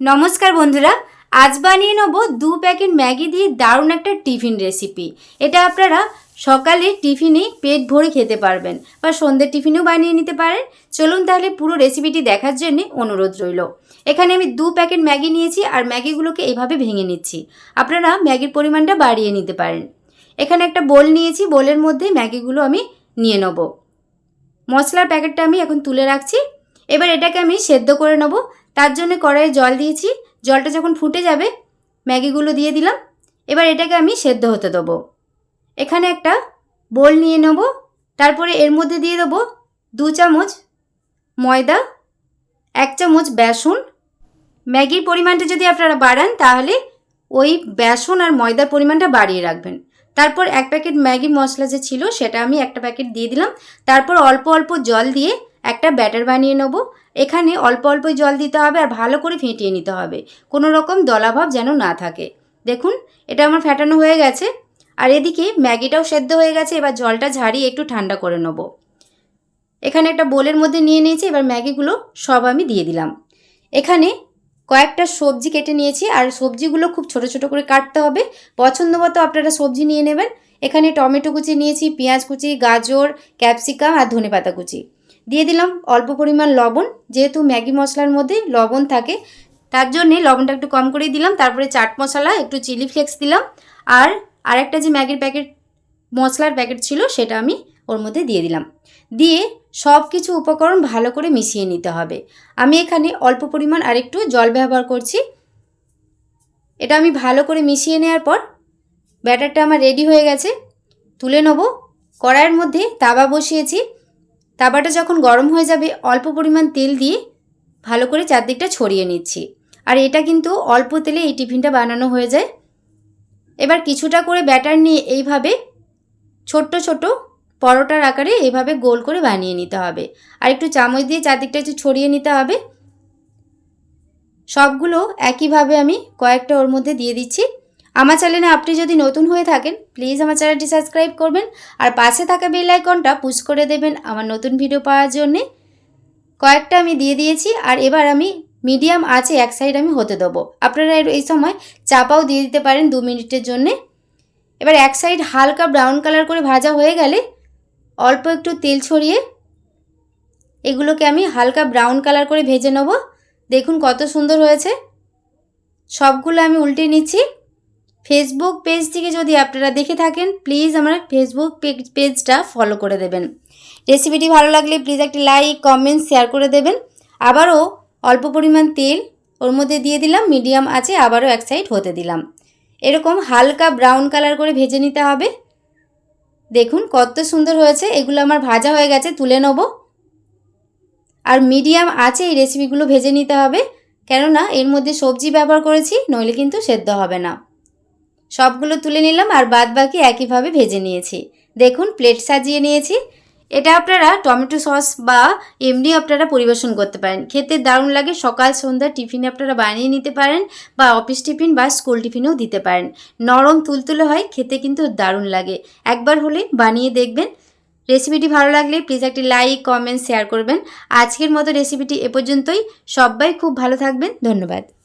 নমস্কার বন্ধুরা, আজ বানিয়ে নেব দু প্যাকেট ম্যাগি দিয়ে দারুণ একটা টিফিন রেসিপি এটা আপনারা সকালে টিফিনে পেট ভরে খেতে পারবেন বা সন্ধ্যের টিফিনেও বানিয়ে নিতে পারেন। চলুন তাহলে পুরো রেসিপিটি দেখার জন্যে অনুরোধ রইল। এখানে আমি দু প্যাকেট ম্যাগি নিয়েছি আর ম্যাগিগুলোকে এইভাবে ভেঙে নিচ্ছি। আপনারা ম্যাগির পরিমাণটা বাড়িয়ে নিতে পারেন। এখানে একটা বোল নিয়েছি, বোলের মধ্যে ম্যাগিগুলো আমি নিয়ে নেব। মশলার প্যাকেটটা আমি এখন তুলে রাখছি। এবার এটাকে আমি সেদ্ধ করে নেব তার জন্য কড়াইয়ে জল দিয়েছি। জলটা যখন ফুটে যাবে, ম্যাগিগুলো দিয়ে দিলাম। এবার এটাকে আমি সেদ্ধ হতে দেবো। এখানে একটা বোল নিয়ে নেব। তারপরে এর মধ্যে দিয়ে দেবো দু চামচ ময়দা, এক চামচ বেসন। ম্যাগির পরিমাণটা যদি আপনারা বাড়ান, তাহলে ওই বেসন আর ময়দার পরিমাণটা বাড়িয়ে রাখবেন। তারপর এক প্যাকেট ম্যাগি মশলা যে ছিল, সেটা আমি একটা প্যাকেট দিয়ে দিলাম। তারপর অল্প অল্প জল দিয়ে একটা ব্যাটার বানিয়ে নেব। এখানে অল্প অল্প জল দিতে হবে আর ভালো করে ফেটিয়ে নিতে হবে। কোনো রকম দলাভাব যেন না থাকে। দেখুন, এটা আমার ফ্যাটানো হয়ে গেছে। আর এদিকে ম্যাগিটাও সেদ্ধ হয়ে গেছে, এবার জলটা ঝাড়িয়ে একটু ঠান্ডা করে নেব। এখানে একটা বোলের মধ্যে নিয়ে নিয়েছি, এবার ম্যাগিগুলো সব আমি দিয়ে দিলাম। এখানে কয়েকটা সবজি কেটে নিয়েছি, আর সবজিগুলো খুব ছোট ছোট করে কাটতে হবে। পছন্দ মতো আপনারা সবজি নিয়ে নেবেন। এখানে টমেটো কুচি নিয়েছি, পেঁয়াজ কুচি, গাজর, ক্যাপসিকাম আর ধনেপাতা কুচি। দিয়ে দিলাম অল্প পরিমাণ লবণ, যেহেতু ম্যাগি মশলার মধ্যে লবণ থাকে, তার জন্যে লবণটা একটু কম করে দিলাম, তারপরে চাট মশলা, একটু চিলি ফ্লেক্স দিলাম, আর আরেকটা যে ম্যাগির প্যাকেট, মশলার প্যাকেট ছিল সেটা আমি ওর মধ্যে দিয়ে দিলাম। দিয়ে সব কিছু উপকরণ ভালো করে মিশিয়ে নিতে হবে। আমি এখানে অল্প পরিমাণ আরেকটু জল ব্যবহার করছি। এটা আমি ভালো করে মিশিয়ে নেওয়ার পর ব্যাটারটা আমার রেডি হয়ে গেছে। তুলে নেব। কড়াইয়ের মধ্যে তাওয়া বসিয়েছি। তাওয়াটা যখন গরম হয়ে যাবে, অল্প পরিমাণ তেল দিয়ে ভালো করে চারদিকটা ছড়িয়ে নিচ্ছি। আর এটা কিন্তু অল্প তেলে এই টিফিনটা বানানো হয়ে যায়। এবার কিছুটা করে ব্যাটার নিয়ে এইভাবে ছোট্ট ছোট পরোটার আকারে এইভাবে গোল করে বানিয়ে নিতে হবে। আর একটু চামচ দিয়ে চারদিকটা একটু ছড়িয়ে নিতে হবে। সবগুলো একইভাবে আমি কয়েকটা ওর মধ্যে দিয়ে দিচ্ছি। আমার চ্যানেলে আপনি যদি নতুন হয়ে থাকেন প্লিজ আমার চ্যানেলটি সাবস্ক্রাইব করবেন আর পাশে থাকা বেল আইকনটা পুশ করে দেবেন আমার নতুন ভিডিও পাওয়ার জন্যে। কয়েকটা আমি দিয়ে দিয়েছি আর এবার আমি মিডিয়াম আছে এক সাইড আমি হতে দেবো। আপনারা এই সময় চাপাও দিয়ে দিতে পারেন দু মিনিটের জন্যে। এবার এক সাইড হালকা ব্রাউন কালার করে ভাজা হয়ে গেলে অল্প একটু তেল ছড়িয়ে এগুলোকে আমি হালকা ব্রাউন কালার করে ভেজে নেব। দেখুন কত সুন্দর হয়েছে। সবগুলো আমি উল্টে নিচ্ছি। ফেসবুক পেজ থেকে যদি আপনারা দেখে থাকেন প্লিজ আমার ফেসবুক পেজটা ফলো করে দেবেন। রেসিপিটি ভালো লাগলে প্লিজ একটি লাইক কমেন্ট শেয়ার করে দেবেন। আবারও অল্প পরিমাণ তেল ওর মধ্যে দিয়ে দিলাম মিডিয়াম আছে, আবারও এক সাইড হতে দিলাম। এরকম হালকা ব্রাউন কালার করে ভেজে নিতে হবে। দেখুন কত সুন্দর হয়েছে, এগুলো আমার ভাজা হয়ে গেছে, তুলে নেব। আর মিডিয়াম আছে, এই রেসিপিগুলো ভেজে নিতে হবে। কেননা এর মধ্যে সবজি ব্যবহার করেছি, নইলে কিন্তু সেদ্ধ হবে না। সবগুলো তুলে নিলাম আর বাদ বাকি একইভাবে ভেজে নিয়েছি। দেখুন প্লেট সাজিয়ে নিয়েছি। এটা আপনারা টমেটো সস বা এমনি আপনারা পরিবেশন করতে পারেন। খেতে দারুণ লাগে, সকাল, সন্ধ্যা টিফিনে আপনারা বানিয়ে নিতে পারেন বা অফিস টিফিন বা স্কুল টিফিনেও দিতে পারেন। নরম তুলতুলে হয়, খেতে কিন্তু দারুণ লাগে। একবার হলে বানিয়ে দেখবেন। রেসিপিটি ভালো লাগলে প্লিজ একটি লাইক কমেন্ট শেয়ার করবেন। আজকের মতো রেসিপিটি এ পর্যন্তই। সবাই খুব ভালো থাকবেন। ধন্যবাদ।